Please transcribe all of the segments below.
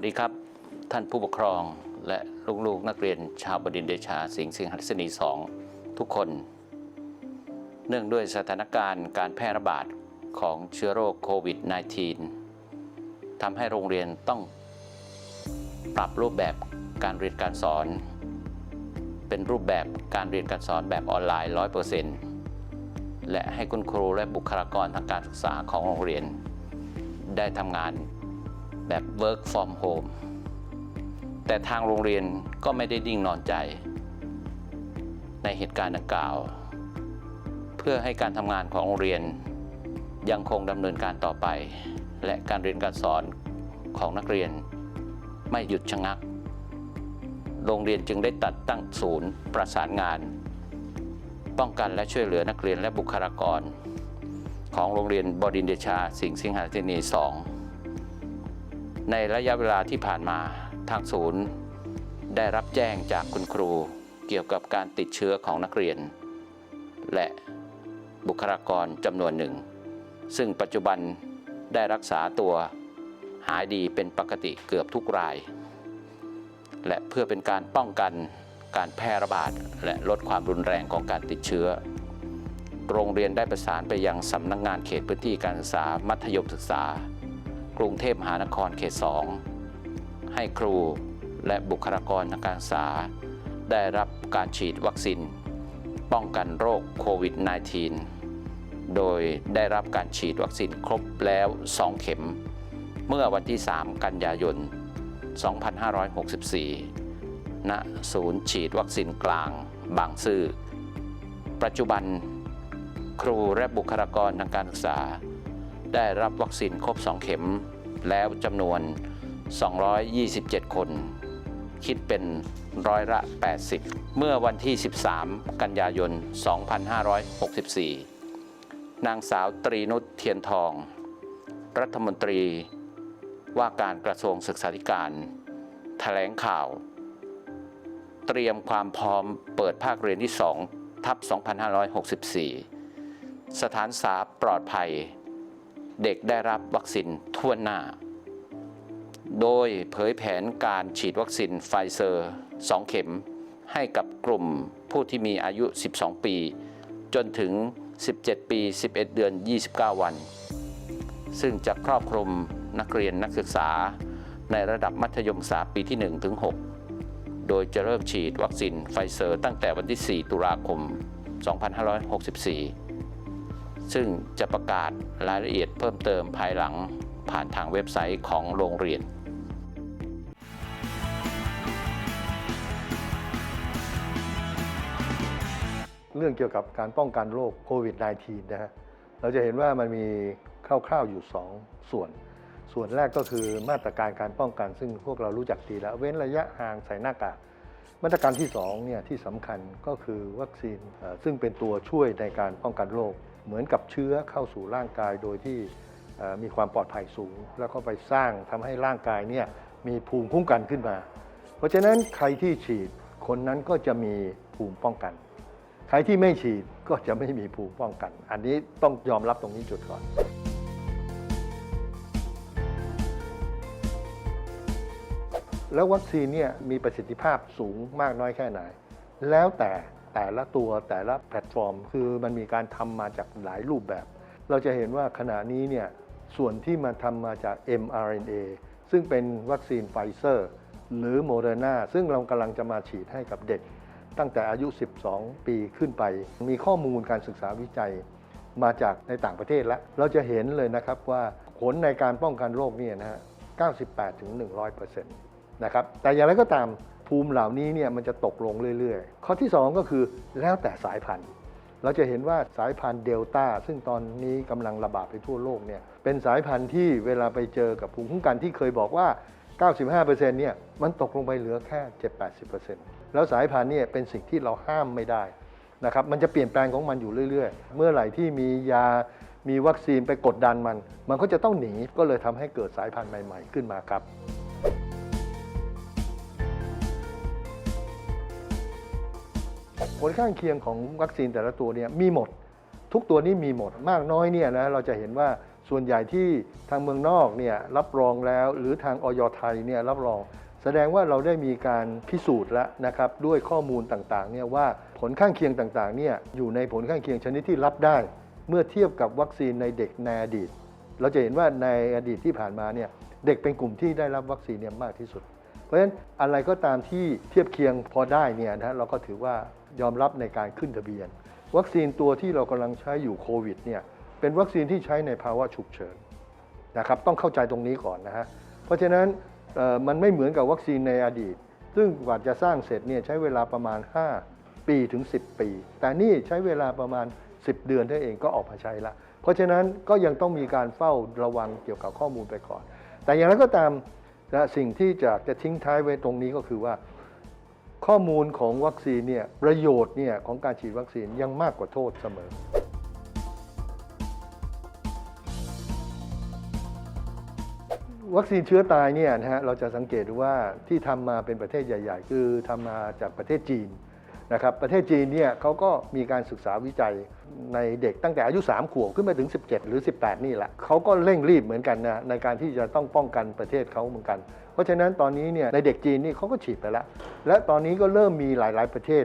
วัสดีครับ ท่านผู้ปกครองและลูกๆนักเรียนชาวบดินเดชาสิงห์สิงหัสนีสองทุกคน เนื่องด้วยสถานการณ์การแพร่ระบาดของเชื้อโรคโควิด -19 ทำให้โรงเรียนต้องปรับรูปแบบการเรียนการสอน เป็นรูปแบบการเรียนการสอนแบบออนไลน์ 100%และให้คุณครูและบุคลากรทางการศึกษาของโรงเรียน ได้ทำงาน แบบ work from home แต่ทางโรงเรียนก็ไม่ได้ดิ่งนอนใจ ในเหตุการณ์ดังกล่าว เพื่อให้การทำงานของโรงเรียนยังคงดำเนินการต่อไป และการเรียนการสอนของนักเรียนไม่หยุดชะงัก โรงเรียนจึงได้ตัดตั้งศูนย์ประสานงาน ป้องกันและช่วยเหลือนักเรียนและบุคลากร ของโรงเรียนบดินเดชา สิงห์สิงหาธินี 2 ในระยะเวลาที่ผ่านมาทางศูนย์ ได้รับแจ้งจากคุณครูเกี่ยวกับการติดเชื้อของนักเรียน และบุคลากรจำนวนหนึ่ง ซึ่งปัจจุบันได้รักษาตัวหายดีเป็นปกติเกือบทุกราย และเพื่อเป็นการป้องกันการแพร่ระบาด และลดความรุนแรงของการติดเชื้อ โรงเรียนได้ประสานไปยังสำนักงงานเขตพื้นที่การศึกษามัธยมศึกษา กรุงเทพมหานครเขต 2 ให้ครูและบุคลากรทางการศึกษา ได้รับการฉีดวัคซีน ป้องกันโรคโควิด -19 โดยได้รับการฉีดวัคซีนครบแล้ว 2 เข็ม เมื่อวันที่ 3 กันยายน 2564 ณ ศูนย์ฉีดวัคซีนกลางบางซื่อ ปัจจุบัน ครูและบุคลากรทางการศึกษา ได้รับวัคซีนครบ 2 เข็ม แล้วจำนวน 227 คน คิดเป็นร้อยละ 80 เมื่อวันที่ 13 กันยายน 2564 นางสาวตรีนุชเทียนทอง รัฐมนตรีว่าการกระทรวงศึกษาธิการแถลงข่าว เตรียมความพร้อมเปิดภาคเรียนที่ 2 ทับ 2564 สถานศึกษาปลอดภัย เด็กได้รับวัคซีนทั่วหน้า โดยเผยแผนการฉีดวัคซีนไฟเซอร์ 2 เข็ม ให้กับกลุ่มผู้ที่มีอายุ 12 ปี จนถึง 17 ปี 11 เดือน 29 วัน ซึ่งจะครอบคลุมนักเรียนนักศึกษาในระดับมัธยมศึกษาปีที่ 1 ถึง 6 โดยจะเริ่มฉีดวัคซีนไฟเซอร์ตั้งแต่วันที่ 4 ตุลาคม 2564 ซึ่งจะประกาศรายละเอียดเพิ่มเติมภายหลังผ่านทางเว็บไซต์ของโรงเรียนเรื่องเกี่ยวกับการป้องกันโรคโควิด -19 นะฮะ เราจะเห็นว่ามันมีคร่าวๆอยู่ 2 ส่วน ส่วนแรกก็คือมาตรการการป้องกัน ซึ่งพวกเรารู้จักดีแล้ว เว้นระยะห่างใส่หน้ากาก มาตรการที่2เนี่ยที่สำคัญก็คือวัคซีนซึ่งเป็นตัวช่วยในการป้องกันโรค เหมือนกับเชื้อเข้าสู่ร่างกายโดยที่มีความปลอดภัยสูง แล้วก็ไปสร้างทำให้ร่างกายเนี่ยมีภูมิคุ้มกันขึ้นมา เพราะฉะนั้นใครที่ฉีดคนนั้นก็จะมีภูมิป้องกัน ใครที่ไม่ฉีดก็จะไม่มีภูมิป้องกัน อันนี้ต้องยอมรับตรงนี้จุดก่อนแล้ววัคซีนเนี่ยมีประสิทธิภาพสูงมากน้อยแค่ไหน แล้วแต่ แต่ละตัวแต่ละแพลตฟอร์ม คือมันมีการทำมาจากหลายรูปแบบ เราจะเห็นว่าขณะนี้เนี่ยส่วนที่มาทำมาจาก mRNA ซึ่งเป็นวัคซีนไฟเซอร์ หรือโมเดอร์นาซึ่งเรากำลังจะมาฉีดให้กับเด็ก ตั้งแต่อายุ 12 ปีขึ้นไป มีข้อมูลการศึกษาวิจัยมาจากในต่างประเทศแล้ว เราจะเห็นเลยนะครับว่าผลในการป้องกันโรคเนี่ยนะฮะ 98ถึง100%นะครับ แต่อย่างไรก็ตาม ภูมิเหล่านี้เนี่ยมันจะตกลงเรื่อยๆ ข้อที่ 2 ก็คือแล้วแต่สายพันธุ์ เราจะเห็นว่าสายพันธุ์เดลต้าซึ่งตอนนี้กำลังระบาดไปทั่วโลกเนี่ยเป็นสายพันธุ์ที่เวลาไปเจอกับภูมิคุ้มกันที่เคยบอกว่า 95%เนี่ยมันตกลงไปเหลือแค่ 7-80%แล้วสายพันธุ์เนี่ยเป็นสิ่งที่เราห้ามไม่ได้นะครับมันจะเปลี่ยนแปลงของมันอยู่เรื่อยๆ เมื่อไหร่ที่มียามีวัคซีนไปกดดันมัน มันก็จะต้องหนีก็เลยทำให้เกิดสายพันธุ์ใหม่ ๆ ขึ้นมาครับ ผลข้างเคียงของวัคซีนแต่ละตัวเนี่ยมีหมด ทุกตัวนี้มีหมดมากน้อยเนี่ยนะเราจะเห็นว่าส่วนใหญ่ที่ทางเมืองนอกเนี่ยรับรองแล้ว หรือทางออยไทยเนี่ยรับรอง แสดงว่าเราได้มีการพิสูจน์แล้วนะครับด้วยข้อมูลต่างๆเนี่ยว่าผลข้างเคียงต่างๆเนี่ยอยู่ในผลข้างเคียงชนิดที่รับได้ เมื่อเทียบกับวัคซีนในเด็กในอดีต เราจะเห็นว่าในอดีตที่ผ่านมาเนี่ยเด็กเป็นกลุ่มที่ได้รับวัคซีนเนี่ยมากที่สุด เพราะฉะนั้นอะไรก็ตามที่เทียบเคียงพอได้เนี่ยนะเราก็ถือว่า ยอมรับในการขึ้นทะเบียน วัคซีนตัวที่เรากำลังใช้อยู่โควิดเนี่ยเป็นวัคซีนที่ใช้ในภาวะฉุกเฉินนะครับต้องเข้าใจตรงนี้ก่อนนะฮะเพราะฉะนั้นมันไม่เหมือนกับวัคซีนในอดีต ซึ่งกว่าจะสร้างเสร็จเนี่ยใช้เวลาประมาณ 5 ปีถึง 10 ปี แต่นี่ใช้เวลาประมาณ 10 เดือนเท่าเองก็ออกมาใช้ละเพราะฉะนั้นก็ยังต้องมีการเฝ้าระวังเกี่ยวกับข้อมูลไปก่อน แต่อย่างไรก็ตามนะสิ่งที่จะจะทิ้งท้ายไว้ตรงนี้ก็คือว่า ข้อมูลของวัคซีนเนี่ยประโยชน์เนี่ยของการฉีดวัคซีนยังมากกว่าโทษเสมอ วัคซีนเชื้อตายเนี่ยนะฮะเราจะสังเกตดูว่าที่ทำมาเป็นประเทศใหญ่ ๆ คือทำมาจากประเทศจีนนะครับประเทศจีนเนี่ยเขาก็มีการศึกษาวิจัยในเด็กตั้งแต่อายุ 3 ขวบขึ้นไปถึง 17 หรือ 18 นี่แหละเขาก็เร่งรีบเหมือนกันนะในการที่จะต้องป้องกันประเทศเขาเหมือนกัน ราะฉะนั้นตอนนี้เนี่ยในเด็กจีนนี่เขาก็ฉีดไปแล้ว และตอนนี้ก็เริ่มมีหลาย ๆ ประเทศ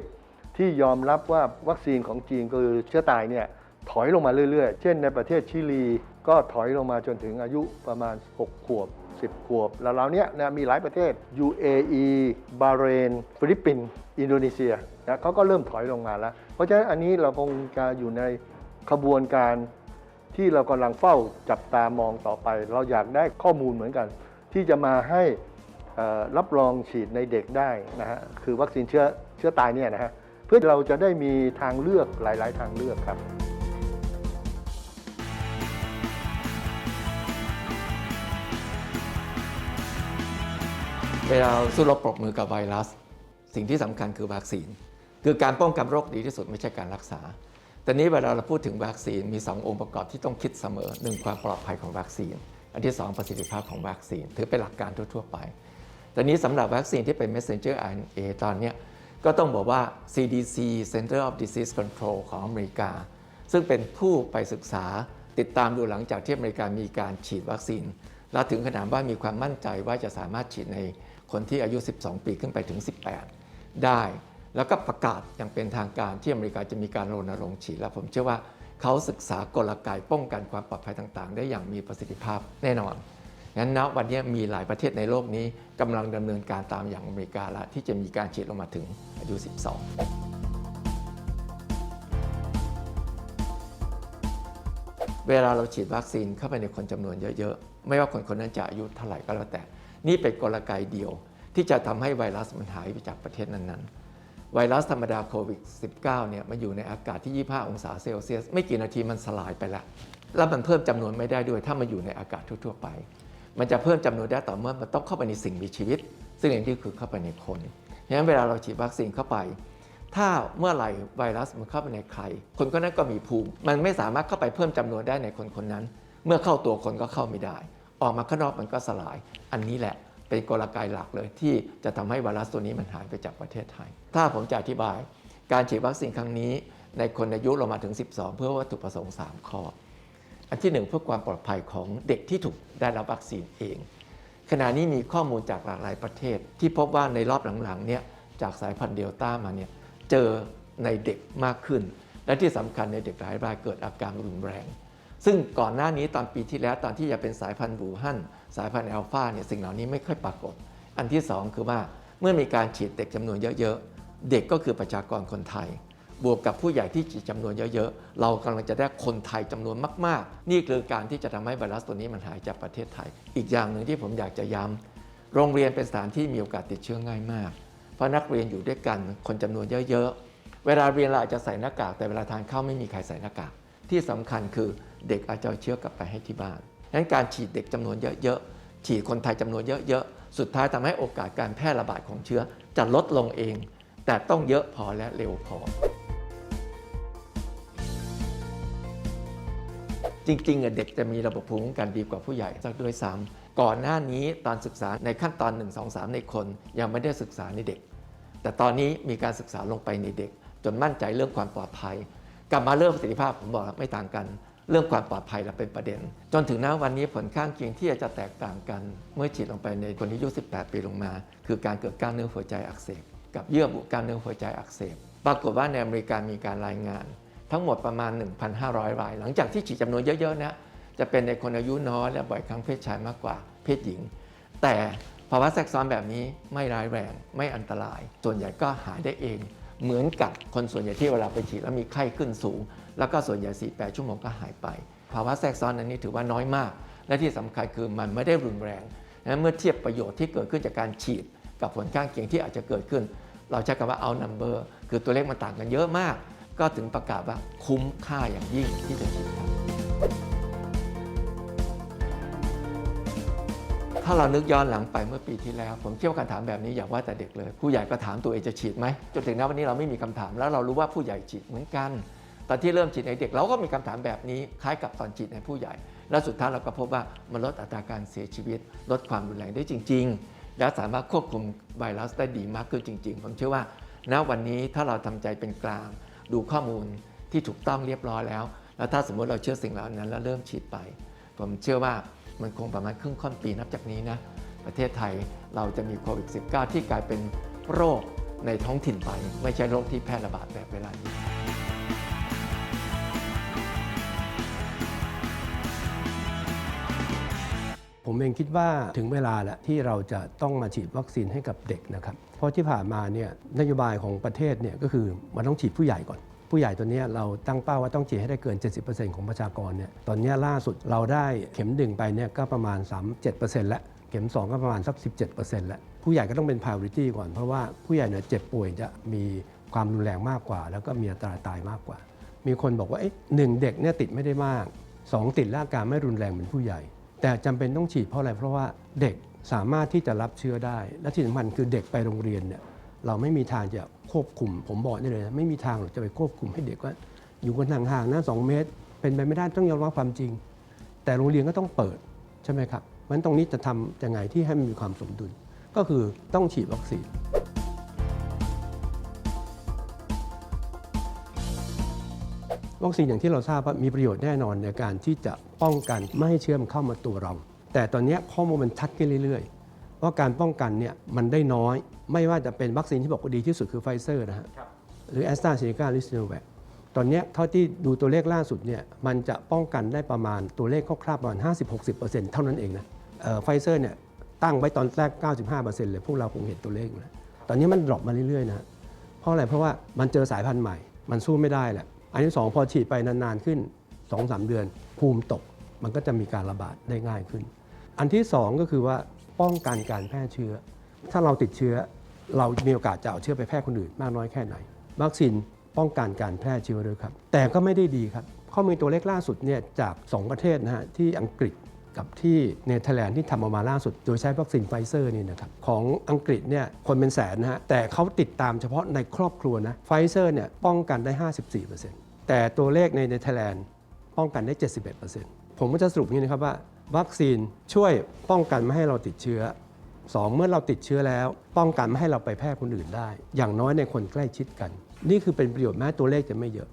ที่ยอมรับว่าวัคซีนของจีนคือเชื้อตายเนี่ยถอยลงมาเรื่อย ๆ เช่น ในประเทศชิลีก็ถอยลงมาจนถึงอายุประมาณ 6 ขวบ 10 ขวบ แล้วเราเนี้ยนะมีหลายประเทศ UAE บาเรน ฟิลิปปินส์ อินโดนีเซียนะเขาก็เริ่มถอยลงมาแล้ว เพราะฉะนั้นอันนี้เราคงจะอยู่ในขบวนการที่เรากำลังเฝ้าจับตามองต่อไป เราอยากได้ข้อมูลเหมือนกัน ที่จะมาให้รับรองฉีดในเด็กได้นะฮะคือวัคซีนเชื้อเชื้อตายเนี่ยนะฮะเพื่อเราจะได้มีทางเลือกหลาย ๆ ทางเลือกครับเวลาสู้รบปรบมือกับไวรัส สิ่งที่สำคัญคือวัคซีน คือการป้องกันโรคดีที่สุดไม่ใช่การรักษา แต่นี้เวลาเราพูดถึงวัคซีนมี 2 องค์ประกอบที่ต้องคิดเสมอหนึ่งความปลอดภัยของวัคซีน อันที่ 2 ประสิทธิภาพของวัคซีน ถือเป็นหลักการทั่ว ๆ ไป แต่นี้สำหรับวัคซีนที่เป็น messenger RNA ตอนนี้ก็ต้องบอกว่า CDC Center of Disease Control ของอเมริกา ซึ่งเป็นผู้ไปศึกษาติดตามดูหลังจากที่อเมริกามีการฉีดวัคซีน และถึงขนาดว่ามีความมั่นใจว่าจะสามารถฉีดในคนที่อายุ 12 ปีขึ้นไปถึง 18 ได้ แล้วก็ประกาศอย่างเป็นทางการที่อเมริกาจะมีการรณรงค์ฉีดและผมเชื่อว่า เขาศึกษากลไกป้องกันความปลอดภัยต่าง ๆ ได้อย่างมีประสิทธิภาพแน่นอนงั้นณวันนี้มีหลายประเทศในโลกนี้กำลังดำเนินการตามอย่างอเมริกาล้วที่จะมีการฉีดลงมาถึงอายุ 12เวลาเราฉีดวัคซีนเข้าไปในคนจำนวนเยอะๆ ไม่ว่าคนคนนั้นจะอายุเท่าไหร่ก็แล้วแต่ นี่เป็นกลไกเดียว ที่จะทำให้ไวรัสมันหายไปจากประเทศนั้นๆ ไวรัสธรรมดาโควิด -19 เนี่ยมันอยู่ในอากาศที่ 25 องศาเซลเซียส ไม่กี่นาทีมันสลายไปละแล้วมันเพิ่มจำนวนไม่ได้ด้วย ถ้ามันอยู่ในอากาศทั่วๆไป มันจะเพิ่มจำนวนได้ต่อเมื่อมันต้องเข้าไปในสิ่งมีชีวิต ซึ่งอย่างที่คือเข้าไปในคนฉะนั้นเวลาเราฉีดวัคซีนเข้าไป ถ้าเมื่อไหร่ไวรัสมันเข้าไปในใคร คนคนนั้นก็มีภูมิ มันไม่สามารถเข้าไปเพิ่มจำนวนได้ในคนคนนั้น เมื่อเข้าตัวคนก็เข้าไม่ได้ ออกมาข้างนอกมันก็สลาย อันนี้แหละ เป็นกลไกหลักเลยที่จะทำให้ไวรัสตัวนี้มันหายไปจากประเทศไทย ถ้าผมจะอธิบาย การฉีดวัคซีนครั้งนี้ ในคนอายุเรามาถึง 12 เพื่อวัตถุประสงค์ 3 ข้อ อันที่หนึ่งเพื่อความปลอดภัยของเด็กที่ถูกได้รับวัคซีนเอง ขณะนี้มีข้อมูลจากหลากหลายประเทศ ที่พบว่าในรอบหลังๆเนี่ยจากสายพันธุ์เดลต้ามาเนี่ยเจอในเด็กมากขึ้น และที่สำคัญในเด็กหลายรายเกิดอาการรุนแรง ซึ่งก่อนหน้านี้ตอนปีที่แล้วตอนที่จะเป็นสายพันธุ์บูฮั่นสายพันธุ์อัลฟาเนี่ยสิ่งเหล่านี้ไม่ค่อยปรากฏ อันที่สองคือว่าเมื่อมีการฉีดเด็กจำนวนเยอะๆ เด็กก็คือประชากรคนไทย บวกกับผู้ใหญ่ที่ฉีดจำนวนเยอะๆ เรากำลังจะได้คนไทยจำนวนมากๆ นี่คือการที่จะทำให้ไวรัสตัวนี้มันหายจากประเทศไทย อีกอย่างหนึ่งที่ผมอยากจะย้ำโรงเรียนเป็นสถานที่มีโอกาสติดเชื้อง่ายมาก เพราะนักเรียนอยู่ด้วยกันคนจำนวนเยอะๆ เวลาเรียนเราอาจจะใส่หน้ากาก แต่เวลาทานข้าวไม่มีใครใส่หน้ากาก ที่สำคัญคือ เด็กอาจจะเชื้อกลับไปให้ที่บ้านดังนั้นการฉีดเด็กจำนวนเยอะๆ ฉีดคนไทยจำนวนเยอะๆ สุดท้ายทำให้โอกาสการแพร่ระบาดของเชื้อจะลดลงเอง แต่ต้องเยอะพอและเร็วพอ จริงๆเด็กจะมีระบบภูมิคุ้มกันดีกว่าผู้ใหญ่สักด้วยซ้ำก่อนหน้านี้ตอนศึกษาในขั้นตอน 1 2 3 ในคน ยังไม่ได้ศึกษาในเด็ก แต่ตอนนี้มีการศึกษาลงไปในเด็ก จนมั่นใจเรื่องความปลอดภัย กลับมาเรื่องประสิทธิภาพผมบอกไม่ต่างกัน เรื่องความปลอดภัยเราเป็นประเด็น จนถึงณวันนี้ผลข้างเคียงที่จะแตกต่างกัน เมื่อฉีดลงไปในคนที่อายุ 18 ปีลงมา คือการเกิดกล้ามเนื้อหัวใจอักเสบ กับเยื่อบุกล้ามเนื้อหัวใจอักเสบ ปรากฏว่าในอเมริกามีการรายงาน ทั้งหมดประมาณ 1,500 ราย หลังจากที่ฉีดจำนวนเยอะๆนะจะเป็นในคนอายุน้อยและบ่อยครั้งเพศชายมากกว่าเพศหญิง แต่ภาวะแทรกซ้อนแบบนี้ไม่ร้ายแรงไม่อันตราย ส่วนใหญ่ก็หายได้เอง เหมือนกับคนส่วนใหญ่ที่เวลาไปฉีดแล้วมีไข้ขึ้นสูง แล้วก็ส่วนใหญ่48ชั่วโมงก็หายไป ภาวะแทรกซ้อนอันนี้ถือว่าน้อยมาก และที่สำคัญคือมันไม่ได้รุนแรงนะเมื่อเทียบประโยชน์ที่เกิดขึ้นจากการฉีด กับผลข้างเคียงที่อาจจะเกิดขึ้น เราใช้คำว่า out number คือตัวเลขมันต่างกันเยอะมาก ก็ถึงประกาศว่าคุ้มค่าอย่างยิ่งที่จะฉีดครับ ถ้าเรานึกย้อนหลังไปเมื่อปีที่แล้ว ผมเชื่อว่าการถามแบบนี้อย่าว่าแต่เด็กเลย ผู้ใหญ่ก็ถามตัวเองจะฉีดไหมจนถึงณวันนี้เราไม่มีคำถามแล้วเรารู้ว่าผู้ใหญ่ฉีดเหมือนกัน ตอนที่เริ่มฉีดในเด็กเราก็มีคำถามแบบนี้คล้ายกับตอนฉีดในผู้ใหญ่ แล้วสุดท้ายเราก็พบว่ามันลดอัตราการเสียชีวิต ลดความรุนแรงได้จริง ๆ และสามารถควบคุมไวรัสได้ดีมากขึ้นจริง ๆ ผมเชื่อว่า ณวันนี้ถ้าเราทำใจเป็นกลาง ดูข้อมูลที่ถูกต้องเรียบร้อยแล้ว แล้วถ้าสมมติเราเชื่อสิ่งเหล่านั้นแล้วเริ่มฉีดไป ผมเชื่อว่า มันคงประมาณครึ่งค่อนปีนับจากนี้นะประเทศไทยเราจะมีโควิด -19 ที่กลายเป็นโรคในท้องถิ่นไป ไม่ใช่โรคที่แพร่ระบาดแบบเวลานี้ผมเองคิดว่าถึงเวลาแล้วที่เราจะต้องมาฉีดวัคซีนให้กับเด็กนะครับ เพราะที่ผ่านมาเนี่ยนโยบายของประเทศเนี่ยก็คือมันต้องฉีดผู้ใหญ่ก่อน ผู้ใหญ่ตัวนี้เราตั้งเป้าว่าต้องฉีดให้ได้เกิน 70%ของประชากรเนี่ยตอนนี้ล่าสุดเราได้เข็มหนึ่งไปเนี่ยก็ประมาณ 37%แล้วเข็ม 2 ก็ประมาณสัก 17%แล้วผู้ใหญ่ก็ต้องเป็น priority ก่อนเพราะว่าผู้ใหญ่เนี่ยเจ็บป่วยจะมีความรุนแรงมากกว่า แล้วก็มีอัตราตายมากกว่า มีคนบอกว่าเอ๊ะหนึ่งเด็กเนี่ยติดไม่ได้มาก 2 ติดแล้วอาการไม่รุนแรงเหมือนผู้ใหญ่ แต่จำเป็นต้องฉีดเพราะอะไรเพราะว่าเด็กสามารถที่จะรับเชื้อได้ และที่สำคัญคือเด็กไปโรงเรียนเนี่ย เราไม่มีทางจะควบคุม ผมบอกได้เลยนะไม่มีทางหรอกจะไปควบคุมให้เด็กว่า อยู่กันห่างๆนะสองเมตร เป็นไปไม่ได้ต้องยอมรับความจริง แต่โรงเรียนก็ต้องเปิดใช่ไหมครับเพราะฉะนั้นตรงนี้จะทำยังไงที่ให้มันมีความสมดุล ก็คือต้องฉีดวัคซีนวัคซีนอย่างที่เราทราบว่ามีประโยชน์แน่นอนในการที่จะป้องกันไม่ให้เชื้อมันเข้ามาตัวเรา แต่ตอนนี้ข้อมูลมันชัดขึ้นเรื่อย ๆว่าการป้องกันเนี่ยมันได้น้อย ไม่ว่าจะเป็นวัคซีนที่บอกว่าดีที่สุดคือไฟเซอร์นะฮะหรือแอสตราเซเนกาหรือซีโนแวคตอนเนี้ยเท่าที่ดูตัวเลขล่าสุดเนี่ยมันจะป้องกันได้ประมาณตัวเลขคร่าวๆประมาณ 50-60%เท่านั้นเองนะไฟเซอร์เนี่ยตั้งไว้ตอนแรก 95%เลยพวกเราคงเห็นตัวเลขอยู่แล้วตอนนี้มันดรอปมาเรื่อยๆนะฮะเพราะอะไรเพราะว่ามันเจอสายพันธุ์ใหม่ มันสู้ไม่ได้แหละอันที่สองพอฉีดไปนานๆขึ้น 2-3 เดือน ภูมิตก มันก็จะมีการระบาดได้ง่ายขึ้น อันที่สองก็คือว่า ป้องกันการแพร่เชื้อ ถ้าเราติดเชื้อเรามีโอกาสจะเอาเชื้อไปแพร่คนอื่นมากน้อยแค่ไหน วัคซีนป้องกันการแพร่เชื้อด้วยครับ แต่ก็ไม่ได้ดีครับ ข้อมูลตัวเลขล่าสุดเนี่ยจาก 2 ประเทศนะฮะที่อังกฤษกับที่เนเธอร์แลนด์ที่ทำออกมาล่าสุด โดยใช้วัคซีนไฟเซอร์นี่นะครับของอังกฤษเนี่ยคนเป็นแสนนะฮะแต่เขาติดตามเฉพาะในครอบครัวนะไฟเซอร์เนี่ยป้องกันได้ 54%แต่ตัวเลขในเนเธอร์แลนด์ป้องกันได้ 71%ผมก็จะสรุปนี้นะครับว่า วัคซีนช่วยป้องกันไม่ให้เราติดเชื้อ 2 เมื่อเราติดเชื้อแล้ว ป้องกันไม่ให้เราไปแพร่คนอื่นได้ อย่างน้อยในคนใกล้ชิดกัน นี่คือเป็นประโยชน์แม้ตัวเลขจะไม่เยอะ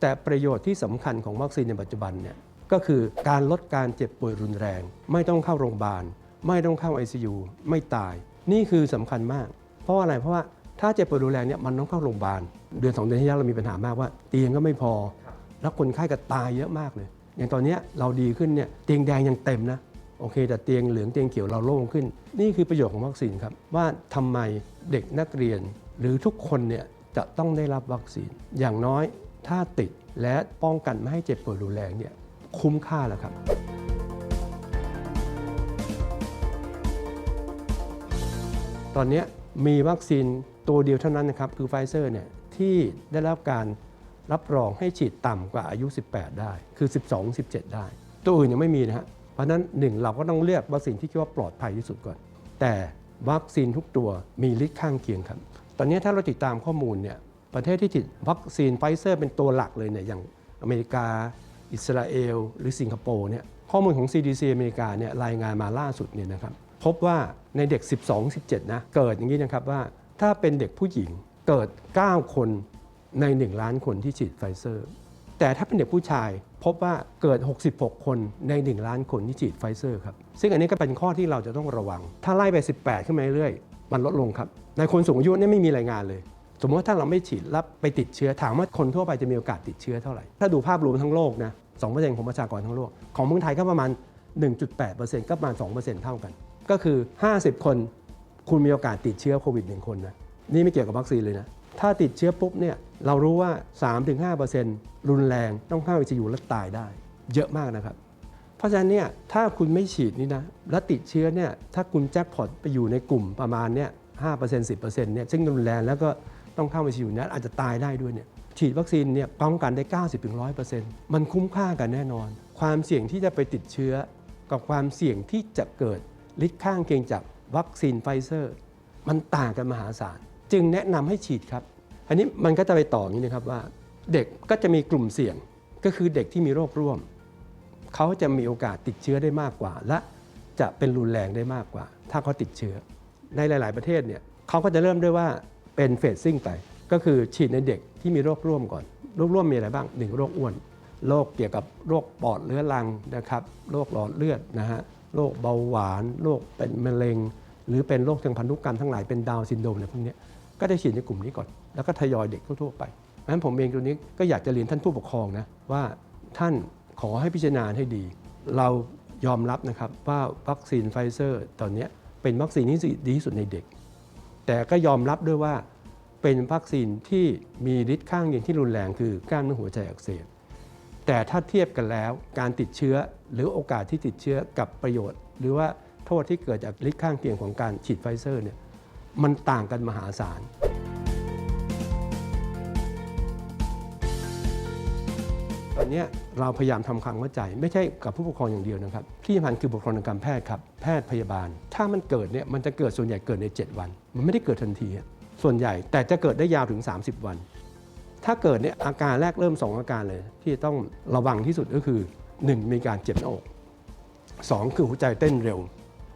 แต่ประโยชน์ที่สำคัญของวัคซีนในปัจจุบันเนี่ยก็คือการลดการเจ็บป่วยรุนแรง ไม่ต้องเข้าโรงพยาบาล ไม่ต้องเข้า ICU ไม่ตาย นี่คือสำคัญมาก เพราะอะไรเพราะว่าถ้าเจ็บป่วยรุนแรงเนี่ยมันต้องเข้าโรงพยาบาลเดือนสองเดือนที่แล้วเรามีปัญหามากว่า เตียงก็ไม่พอ แล้วคนไข้ก็ตายเยอะมากเลย อย่างตอนนี้เราดีขึ้นเนี่ยเตียงแดงยังเต็มนะโอเค แต่เตียงเหลืองเตียงเขียวเราโล่งขึ้น นี่คือประโยชน์ของวัคซีนครับ ว่าทำไมเด็กนักเรียน หรือทุกคนเนี่ยจะต้องได้รับวัคซีน อย่างน้อยถ้าติดและป้องกันไม่ให้เจ็บป่วยรุนแรงเนี่ยคุ้มค่าแล้วครับตอนนี้มีวัคซีนตัวเดียวเท่านั้นนะครับคือไฟเซอร์เนี่ยที่ได้รับการ รับรองให้ฉีดต่ำกว่าอายุ 18 ได้ คือ 12 17 ได้ ตัวอื่นยังไม่มีนะฮะ เพราะฉะนั้นหนึ่งเราก็ต้องเลือกวัคซีนที่คิดว่าปลอดภัยที่สุดก่อน แต่วัคซีนทุกตัวมีฤทธิ์ข้างเคียงครับ ตอนนี้ถ้าเราติดตามข้อมูลเนี่ย ประเทศที่ฉีดวัคซีนไฟเซอร์เป็นตัวหลักเลยเนี่ย อย่างอเมริกา อิสราเอล หรือสิงคโปร์เนี่ย ข้อมูลของ CDC อเมริกาเนี่ยรายงานมาล่าสุดเนี่ยนะครับ พบว่าในเด็ก 12-17 นะ เกิดอย่างนี้นะครับว่า ถ้าเป็นเด็กผู้หญิงเกิด 9 คน ใน 1 ล้านคนที่ฉีดไฟเซอร์ แต่ถ้าเป็นเด็กผู้ชายพบว่าเกิด 66 คนใน 1 ล้านคนที่ฉีดไฟเซอร์ครับ ซึ่งอันนี้ก็เป็นข้อที่เราจะต้องระวัง ถ้าไล่ไป 18 ขึ้นมาเรื่อยๆ มันลดลงครับ ในคนสูงอายุนี่ไม่มีรายงานเลย สมมติว่าถ้าเราไม่ฉีดแล้วไปติดเชื้อถามว่าคนทั่วไปจะมีโอกาสติดเชื้อเท่าไหร่ ถ้าดูภาพรวมทั้งโลกนะ2%ของประชากรทั้งโลก ของเมืองไทยก็ประมาณ 1.8%ก็ประมาณ 2%เท่ากัน ก็คือ 50 คน คุณมีโอกาสติดเชื้อโควิด1คนนะ นี่ไม่เกี่ยวกับวัคซีนเลยนะ ถ้าติดเชื้อปุ๊บเนี่ยเรารู้ว่า 3-5%รุนแรงต้องเข้าไอซียูและตายได้ เยอะมากนะครับ เพราะฉะนั้นเนี่ยถ้าคุณไม่ฉีดนี่นะแล้วติดเชื้อเนี่ยถ้าคุณแจ็คพอตไปอยู่ในกลุ่มประมาณเนี่ย5% 10%เนี่ยซึ่งรุนแรงแล้วก็ต้องเข้าไอซียูเนี่ยอาจจะตายได้ด้วยเนี่ยฉีดวัคซีนเนี่ยป้องกันได้ 90-100%มันคุ้มค่ากันแน่นอน ความเสี่ยงที่จะไปติดเชื้อ กับความเสี่ยงที่จะเกิดฤทธิ์ข้างเคียงจากวัคซีนไฟเซอร์ มันต่างกันมหาศาล จึงแนะนำให้ฉีดครับ อันนี้มันก็จะไปต่ออย่างนี้นะครับว่าเด็กก็จะมีกลุ่มเสี่ยงก็คือเด็กที่มีโรคร่วม เขาจะมีโอกาสติดเชื้อได้มากกว่า และจะเป็นรุนแรงได้มากกว่า ถ้าเขาติดเชื้อ ในหลาย ๆ ประเทศเนี่ยเขาก็จะเริ่มด้วยว่าเป็นเฟสซิ่งไป ก็คือฉีดในเด็กที่มีโรคร่วมก่อน โรคร่วมมีอะไรบ้างหนึ่งโรคอ้วน โรคเกี่ยวกับโรคปอดเรื้อรังนะครับ โรคหลอดเลือดนะฮะ โรคเบาหวาน โรคเป็นมะเร็ง หรือเป็นโรคทางพันธุกรรมทั้งหลายเป็นดาวซินโดรมอะไรพวกนี้ ก็จะฉีดในกลุ่มนี้ก่อน แล้วก็ทยอยเด็กทั่วๆไปเพราะฉะนั้นผมเองตรงนี้ก็อยากจะเรียนท่านผู้ปกครองนะว่าท่านขอให้พิจารณาให้ดี เรายอมรับนะครับว่าวัคซีนไฟเซอร์ตอนนี้เป็นวัคซีนที่ดีที่สุดในเด็ก แต่ก็ยอมรับด้วยว่าเป็นวัคซีนที่มีฤทธิ์ข้างเคียงที่รุนแรงคือกล้ามเนื้อหัวใจอักเสบแต่ถ้าเทียบกันแล้วการติดเชื้อหรือโอกาสที่ติดเชื้อกับประโยชน์ หรือว่าโทษที่เกิดจากฤทธิ์ข้างเคียงของการฉีดไฟเซอร์เนี่ย มันต่างกันมหาศาลตอนนี้เราพยายามทำความเข้าใจ ไม่ใช่กับผู้ปกครองอย่างเดียวนะครับ ที่สำคัญคือบุคลากรทางการแพทย์ครับแพทย์พยาบาล ถ้ามันเกิดเนี่ยมันจะเกิดส่วนใหญ่เกิดใน 7 วัน มันไม่ได้เกิดทันที ส่วนใหญ่แต่จะเกิดได้ยาวถึง 30 วัน ถ้าเกิดเนี่ยอาการแรกเริ่ม 2 อาการเลย ที่ต้องระวังที่สุดก็คือ 1 มีการเจ็บหน้าอก 2 คือหัวใจเต้นเร็ว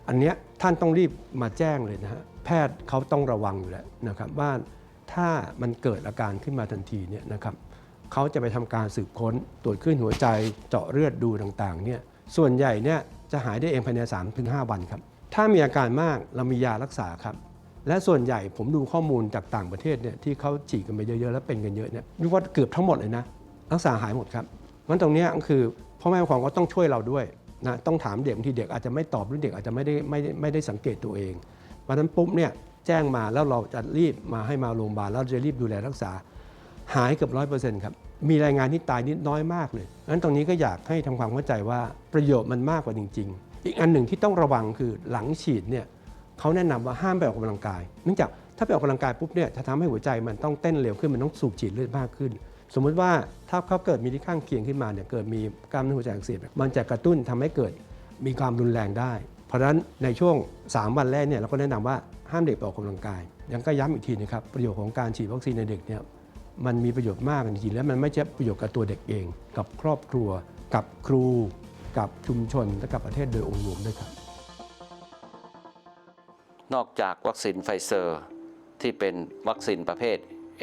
อันเนี้ยท่านต้องรีบมาแจ้งเลยนะฮะ แพทย์เขาต้องระวังอยู่แล้วนะครับว่าถ้ามันเกิดอาการขึ้นมาทันทีเนี่ยนะครับเขาจะไปทำการสืบค้นตรวจคลื่นหัวใจเจาะเลือดดูต่างๆเนี่ยส่วนใหญ่เนี่ยจะหายได้เองภายใน 3-5 วันครับถ้ามีอาการมากเรามียารักษาครับและส่วนใหญ่ผมดูข้อมูลจากต่างประเทศเนี่ยที่เขาฉีดกันไปเยอะๆแล้วเป็นกันเยอะเนี่ยนึกว่าเกือบทั้งหมดเลยนะรักษาหายหมดครับมันตรงนี้ก็คือพ่อแม่ผู้ปกครองก็ต้องช่วยเราด้วยนะต้องถามเด็กบางทีเด็กอาจจะไม่ตอบหรือเด็กอาจจะไม่ได้ไม่ได้ไม่ได้สังเกตตัวเอง วันนั้นปุ๊บเนี่ยแจ้งมาแล้วเราจะรีบมาให้มาโรงพยาบาลแล้วจะรีบดูแลรักษา หายเกือบร้อยเปอร์เซ็นต์ครับ มีรายงานที่ตายนิดน้อยมากเลยงั้นตรงนี้ก็อยากให้ทำความเข้าใจว่าประโยชน์มันมากกว่าจริง ๆ อีกอันหนึ่งที่ต้องระวังคือหลังฉีดเนี่ยเขาแนะนำว่าห้ามไปออกกำลังกาย เนื่องจากถ้าไปออกกำลังกายปุ๊บเนี่ยจะทำให้หัวใจมันต้องเต้นเร็วขึ้นมันต้องสูบฉีดเลือดมากขึ้น สมมุติว่าถ้าเขาเกิดมีที่ข้างเคียงขึ้นมาเนี่ยเกิดมีกล้ามเนื้อหัวใจอักเสบมันจะกระตุ้นทำให้เกิดมีความรุนแรงได้ ราะฉะนั้นในช่วง 3 วันแรกเนี่ยเราก็แนะนำว่าห้ามเด็กออกกำลังกาย ยังก็ย้ำอีกทีนะครับประโยชน์ของการฉีดวัคซีนในเด็กเนี่ยมันมีประโยชน์มากจริงๆแล้วมันไม่ใช่ประโยชน์กับตัวเด็กเอง กับครอบครัว กับครู กับชุมชนและกับประเทศโดยองค์รวมด้วยครับ นอกจากวัคซีนไฟเซอร์ ที่เป็นวัคซีนประเภท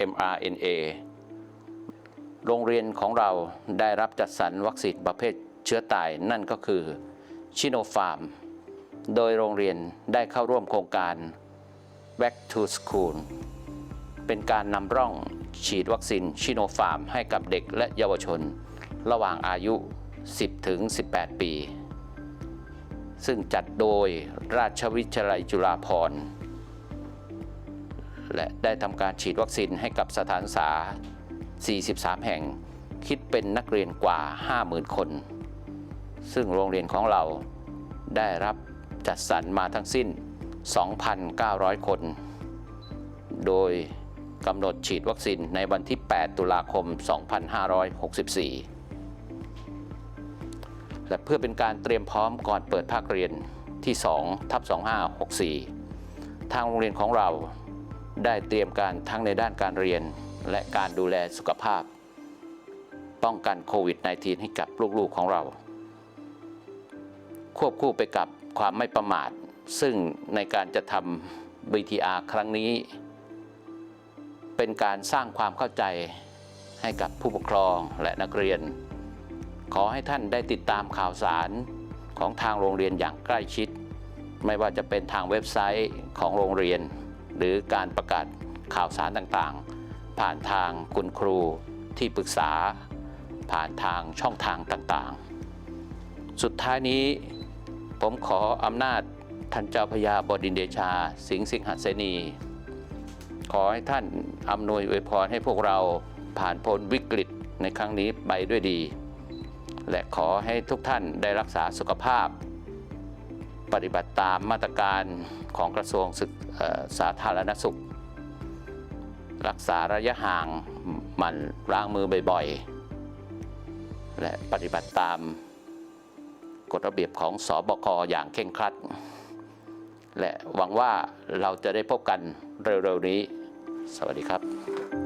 mRNA โรงเรียนของเราได้รับจัดสรรวัคซีนประเภทเชื้อตายนั่นก็คือชิโนฟาร์ม โดยโรงเรียนได้เข้าร่วมโครงการ Back to School เป็นการนำร่องฉีดวัคซีนชิโนฟาร์มให้กับเด็กและเยาวชน ระหว่างอายุ 10 ถึง 18 ปี ซึ่งจัดโดยราชวิทยาลัยจุฬาภรณ์และได้ทำการฉีดวัคซีนให้กับสถานศึกษา 43 แห่ง คิดเป็นนักเรียนกว่า 50,000 คน ซึ่งโรงเรียนของเราได้รับ จัดสรรมาทั้งสิ้น 2,900 คน โดยกำหนดฉีดวัคซีนในวันที่ 8 ตุลาคม 2564 และเพื่อเป็นการเตรียมพร้อมก่อนเปิดภาคเรียนที่ 2 ทับ 2564 ทางโรงเรียนของเราได้เตรียมการทั้งในด้านการเรียนและการดูแลสุขภาพ ป้องกันโควิด -19 ให้กับลูกๆของเรา ควบคู่ไปกับความไม่ประมาท ซึ่งในการจะทำ BTR ครั้งนี้ เป็นการสร้างความเข้าใจให้กับผู้ปกครองและนักเรียน ขอให้ท่านได้ติดตามข่าวสารของทางโรงเรียนอย่างใกล้ชิด ไม่ว่าจะเป็นทางเว็บไซต์ของโรงเรียน หรือการประกาศข่าวสารต่างๆ ผ่านทางคุณครูที่ปรึกษา ผ่านทางช่องทางต่างๆ สุดท้ายนี้ ผมขออำนาจท่านเจ้าพระยาบดินเดชา สิงห์สิงหเสนี ขอให้ท่านอำนวยอวยพรให้พวกเราผ่านพ้นวิกฤตในครั้งนี้ไปด้วยดี และขอให้ทุกท่านได้รักษาสุขภาพ ปฏิบัติตามมาตรการของกระทรวงศึกเอ่อสาธารณสุข รักษาระยะห่างหมั่นล้างมือบ่อยๆ และปฏิบัติตาม กฎระเบียบของสอบคอย่างเคร่งครัด และหวังว่าเราจะได้พบกันเร็วๆนี้ สวัสดีครับ